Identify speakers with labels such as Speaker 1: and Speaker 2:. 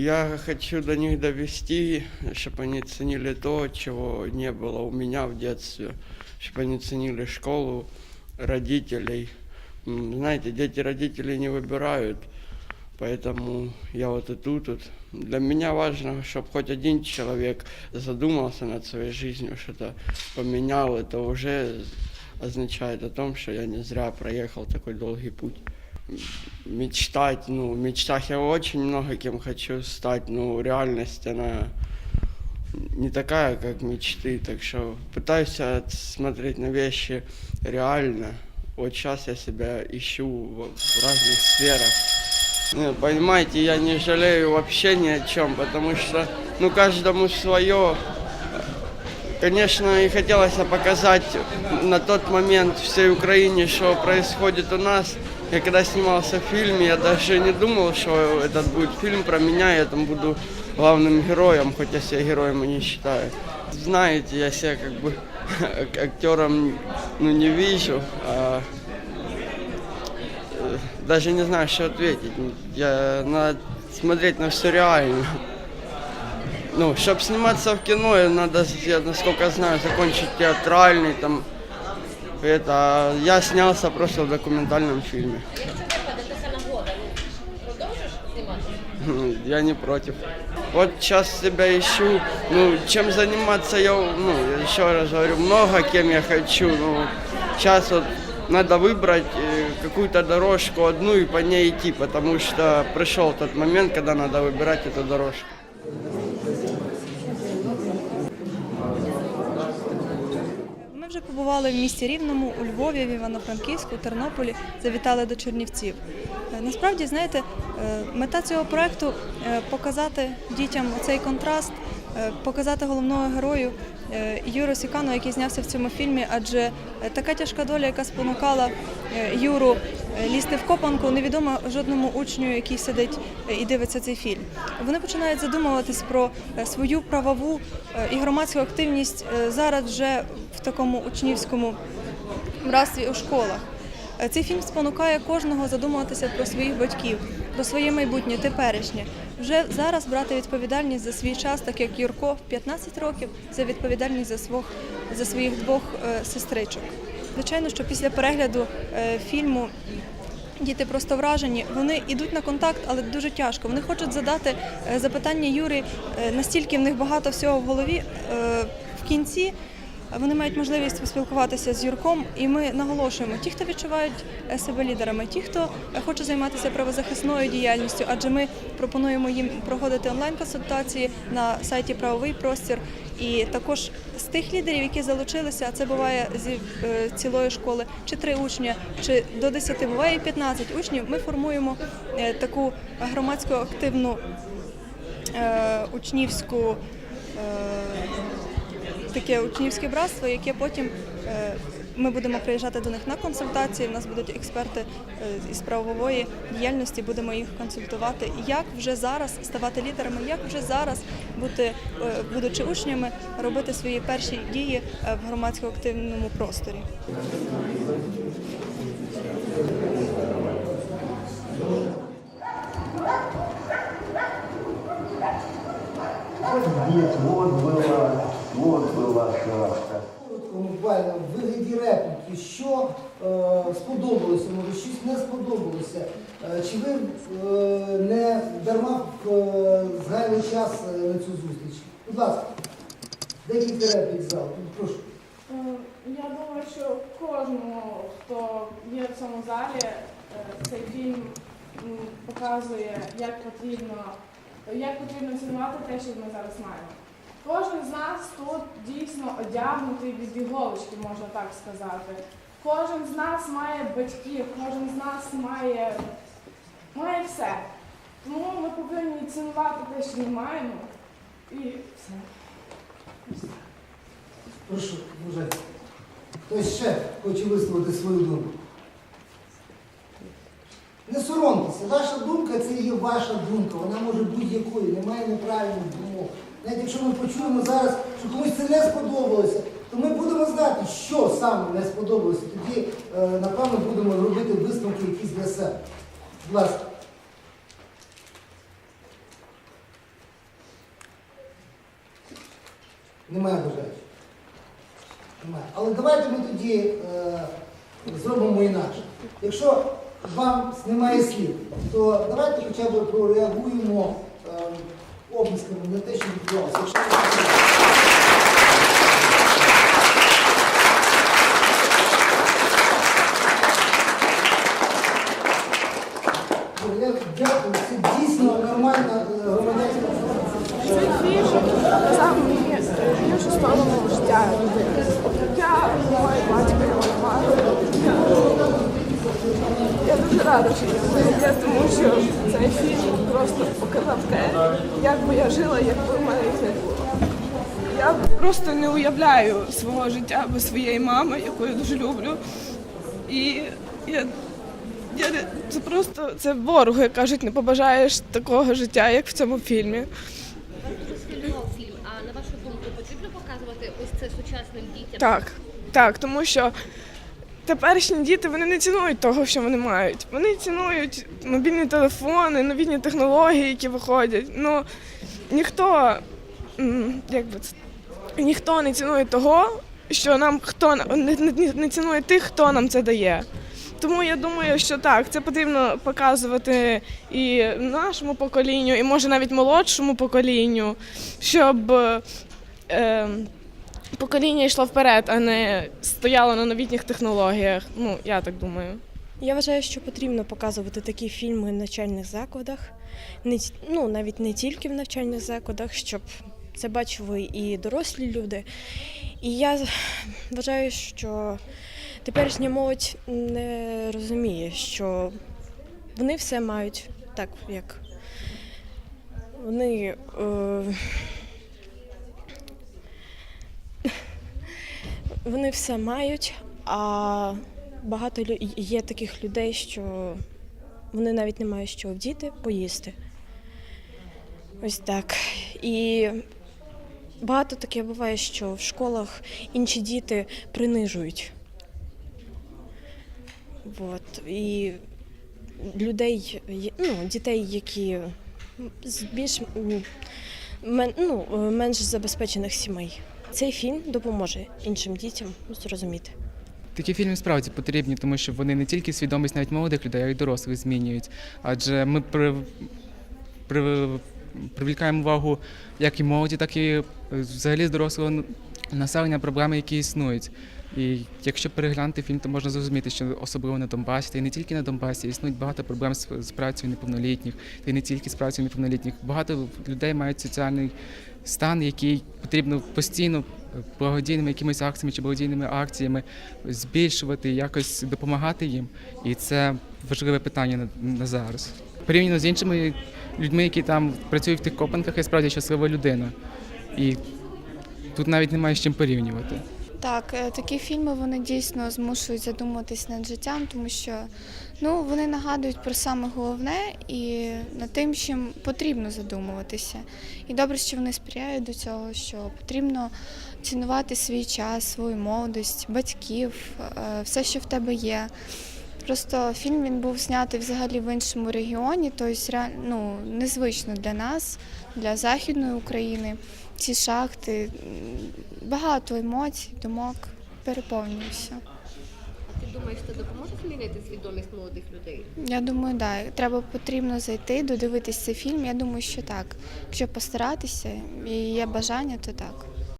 Speaker 1: Я хочу до них довести, чтобы они ценили то, чего не было у меня в детстве, чтобы они ценили школу, родителей. М, Знаете, дети родителей не выбирают, поэтому я вот и тут. вот. Для меня важно, чтобы хоть один человек задумался над своей жизнью, что-то поменял. Это уже означает о том, что я не зря проехал такой долгий путь Мечтать, ну, в мечтах я очень много кем хочу стать, но реальность, она не такая, как мечты, так что пытаюсь смотреть на вещи реально. Вот сейчас я себя ищу в в разных сферах. Ну, понимаете, я не жалею вообще ни о чем, потому что, ну, каждому свое. Конечно, и хотелось показать на тот момент всей Украине, что происходит у нас. Я когда снимался в фильме, я даже не думал, что этот будет фильм про меня, я там буду главным героем, хоть я себя героем и не считаю. Знаете, я себя как бы актером ну, не вижу, а э, даже не знаю, что ответить. Я, надо смотреть на все реально. Ну, чтобы сниматься в кино, надо, я, насколько знаю, закончить театральный там. Это, я снялся просто в документальном фильме. Я не против. Вот сейчас себя ищу, ну, чем заниматься я, ну, еще раз говорю, много кем я хочу, ну, сейчас вот надо выбрать э, какую-то дорожку одну и по ней идти, потому что пришел тот момент, когда надо выбирать эту дорожку.
Speaker 2: Вже побували в місті Рівному, у Львові, в Івано-Франківську, Тернополі, завітали до Чернівців. Е, Насправді, знаєте, е, мета цього проекту е, показати дітям цей контраст, показати головного герою е, Юру Сікану, який знявся в цьому фільмі, адже е, така тяжка доля, яка спонукала е, Юру е, лізти в копанку, невідома жодному учню, який сидить е, і дивиться цей фільм. Вони починають задумуватись про е, свою правову е, і громадську активність е, зараз вже в такому учнівському братстві у школах. Е, Цей фільм спонукає кожного задумуватися про своїх батьків, про своє майбутнє, теперішнє. Вже зараз брати відповідальність за свій час, так як Юрко в 15 років, за відповідальність за свого за своїх двох е, сестричок. Звичайно, що після перегляду е, фільму Діти просто вражені. Вони йдуть на контакт, але дуже тяжко. Вони хочуть задати е, запитання Юрі, настільки в них багато всього в голові. В кінці вони мають можливість поспілкуватися з Юрком, і ми наголошуємо: ті, хто відчувають е, себе лідерами, ті, хто е, хоче займатися правозахисною діяльністю, адже ми пропонуємо їм проходити онлайн-консультації на сайті Правовий простір. І також з тих лідерів, які залучилися, а це буває зі е, цілої школи, чи три учні, чи до 10, буває і 15 учнів. Ми формуємо таку громадську активну учнівську. Таке учнівське братство, яке потім е, ми будемо приїжджати до них на консультації. У нас будуть експерти е, із правової діяльності, будемо їх консультувати, як вже зараз ставати лідерами, як вже зараз бути, е, будучи учнями, робити свої перші дії в громадсько-активному просторі.
Speaker 3: Вот здесь,
Speaker 4: що е, сподобалося, може щось не сподобалося. Е, чи ви е, не дарма згаяли час на цю зустріч? Будь ласка, декілька реплік зал. Прошу.
Speaker 5: Я думаю, що кожному, хто є в цьому залі, цей фільм показує, як потрібно, як потрібно цінувати те, що ми зараз маємо. Кожен з нас тут дійсно одягнутий від іголочки, можна так сказати. Кожен з нас має батьків, кожен з нас має, має все. Тому ми повинні цінувати те, що ми маємо, і все.
Speaker 4: Прошу, дуже. Хтось ще хоче висловити свою думку. Не соромтеся, ваша думка це є ваша думка, вона може будь-якою, немає неправильних думок. Навіть якщо ми почуємо зараз, що комусь це не сподобалося, то ми будемо знати, що саме не сподобалося. Тоді, е, напевно, будемо робити висновки якісь для себе. Будь ласка. Немає бажання. Немає. Але давайте ми тоді е, зробимо інакше. Якщо вам немає слів, то давайте хоча б прореагуємо е, що відбувалося. Якщо... Я дякую, це дійсно нормальна е, громадянська.
Speaker 5: Показав мені іншу сторону життя. Я маю батька, його немає. Я дуже рада, що є, тому що цей фільм просто показав те, як би я жила, якби в мене не було. Я просто не уявляю свого життя без своєї мами, яку я дуже люблю. І я, я це просто це ворогу, як кажуть, не побажаєш такого життя, як в цьому фільмі.
Speaker 6: Фільм. А на вашу думку, потрібно показувати ось це сучасним дітям?
Speaker 5: Так, так, тому що теперішні діти вони не цінують того, що вони мають. Вони цінують мобільні телефони, новітні технології, які виходять. Ну ніхто, як би це, ніхто не цінує того, що нам хто не, не, не цінує тих, хто нам це дає. Тому я думаю, що так, це потрібно показувати і нашому поколінню, і може навіть молодшому поколінню, щоб. Е, покоління йшло вперед, а не стояло на новітніх технологіях. Ну, я так думаю.
Speaker 7: Я вважаю, що потрібно показувати такі фільми в навчальних закладах, не ну навіть не тільки в навчальних закладах, щоб це бачили і дорослі люди. І я вважаю, що теперішня молодь не розуміє, що вони все мають так, як вони. Е, вони все мають, а багато є таких людей, що вони навіть не мають що вдіти, поїсти. Ось так. І багато таке буває, що в школах інші діти принижують. От. І людей, ну, дітей, які з більш ну, менш забезпечених сімей. Цей фільм допоможе іншим дітям зрозуміти.
Speaker 8: Такі фільми справді потрібні, тому що вони не тільки свідомість навіть молодих людей, а й дорослих змінюють. Адже ми при, при, привлікаємо увагу як і молоді, так і е, взагалі дорослого населення проблеми, які існують. І якщо переглянути фільм, то можна зрозуміти, що особливо на Донбасі, та й не тільки на Донбасі, існують багато проблем з, з працею неповнолітніх, та й не тільки з працею неповнолітніх. Багато людей мають соціальний стан, який потрібно постійно е, благодійними якимись акціями чи благодійними акціями збільшувати, якось допомагати їм. І це важливе питання на, на зараз. Порівняно з іншими людьми, які там працюють в тих копанках, я справді щаслива людина. І тут навіть немає з чим порівнювати.
Speaker 9: Так, е, такі фільми вони дійсно змушують задуматись над життям, тому що ну, вони нагадують про саме головне і над тим, чим потрібно задумуватися. І добре, що вони сприяють до цього, що потрібно цінувати свій час, свою молодість, батьків, е, все, що в тебе є. Просто фільм він був знятий взагалі в іншому регіоні, тобто ну, незвично для нас, для Західної України. Ці шахти, багато емоцій, думок переповнююся.
Speaker 6: А ти думаєш, це допоможе змінити свідомість молодих людей?
Speaker 9: Я думаю, так. Да. Треба потрібно зайти, додивитися цей фільм. Я думаю, що так. Якщо постаратися і є бажання, то так.